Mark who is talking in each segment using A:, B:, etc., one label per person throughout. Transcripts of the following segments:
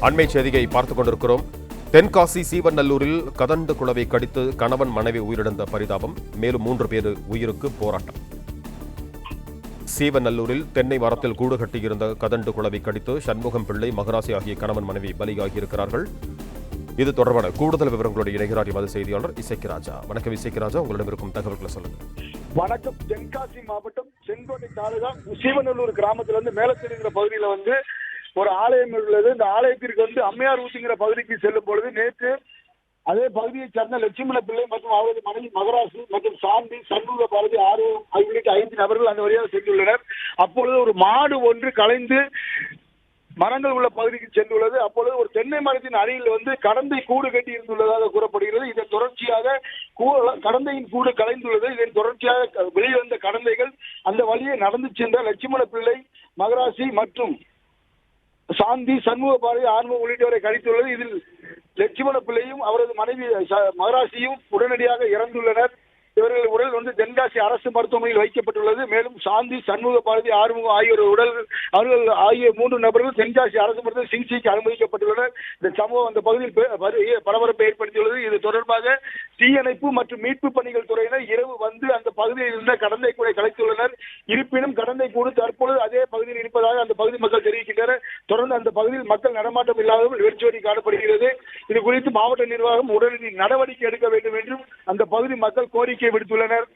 A: அண்மை செய்தியை பார்த்துக் கொண்டிருக்கிறோம். தென்காசி சீவநல்லூரில் கதண்டு குளவை கடித்து கணவன் மனைவி உயிரிழந்த பரிதாபம். மேலும் மூன்று பேர் உயிருக்கு போராட்டம். சீவநல்லூரில் தென்னை மரத்தில் கூடு கட்டியிருந்த கதண்டு குளவை கடித்து சண்முகம் பிள்ளை மகராசி ஆகிய கணவன் மனைவி பலியாகியிருக்கிறார்கள். இது தொடர்பான கூடுதல் விவரங்களோடு இணைகிறார் எமது செய்தியாளர் இசைக்கு ராஜா வணக்கம் இசைக்கு ராஜா உங்களிடம் இருக்கும் தகவல்களை சொல்லுங்க.
B: வணக்கம். தென்காசி மாவட்டம் செங்கோட்டை தாலுகா சீவநல்லூர் கிராமத்திலிருந்து இருந்து மேலத்திருங்கிற பகுதியில வந்து ஒரு ஆலயம் உள்ளது. இந்த ஆலயத்திற்கு வந்து அம்மையார் ஊசிங்கிற பகுதிக்கு செல்லும் பொழுது நேற்று அதே பகுதியை சேர்ந்த லட்சுமண பிள்ளை மற்றும் அவரது மனைவி மகராசு மற்றும் சாந்தி சண்முக பாரதி ஆறு உள்ளிட்ட ஐந்து நபர்கள் அந்த வழியாக சென்றுள்ளனர். அப்பொழுது ஒரு மாடு ஒன்று கலைந்து மரங்கள் உள்ள பகுதிக்கு சென்றுள்ளது. அப்பொழுது ஒரு தென்னை மரத்தின் அருகில் வந்து கடந்தை கூடு கட்டி இருந்துள்ளதாக கூறப்படுகிறது. இதன் தொடர்ச்சியாக கடந்தையின் கூடு கலைந்துள்ளது. இதன் தொடர்ச்சியாக வெளிவந்த கடந்தைகள் அந்த வழியே நடந்து சென்ற லட்சுமண பிள்ளை மகராசி மற்றும் சாந்தி சண்முக பாரதி ஆன்ம உள்ளிட்டவரை கழித்துள்ளது. இதில் லட்சுமண பிள்ளையும் அவரது மனைவி மகராசியும் உடனடியாக இறந்துள்ளனர். இவர்கள் உடல் வந்து தென்காசி அரசு மருத்துவமனையில் வைக்கப்பட்டுள்ளது. மேலும் சாந்தி சண்முக பாரதி ஆறுமுகம் ஆகியோர் உடல் அவர்கள் ஆகிய மூன்று நபர்கள் தென்காசி அரசு மருத்துவ சிகிச்சைக்கு அனுமதிக்கப்பட்டுள்ளனர். இந்த சம்பவம் அந்த பகுதியில் பரபரப்பை ஏற்படுத்தியுள்ளது. இது தொடர்பாக தீயணைப்பு மற்றும் மீட்பு பணிகள் துறையினர் இரவு வந்து அந்த பகுதியில் இருந்த கடந்தை கூடை கலைத்துள்ளனர். இருப்பினும் கடந்தை கூடு தற்பொழுது அதே பகுதியில் இருப்பதாக அந்த பகுதி மக்கள் தெரிவிக்கின்றனர். தொடர்ந்து அந்த பகுதியில் மக்கள் நடமாட்டம் இல்லாதவர்கள் வெறிச்சோடி காணப்படுகிறது. இது குறித்து மாவட்ட நிர்வாகம் உடனடி நடவடிக்கை எடுக்க வேண்டும் என்றும் அந்த பகுதி மக்கள் கோரிக்கை விடுத்துள்ளனர்.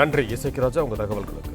A: நன்றி. இசைக்கு ராஜா உங்க தகவல்களுக்கு.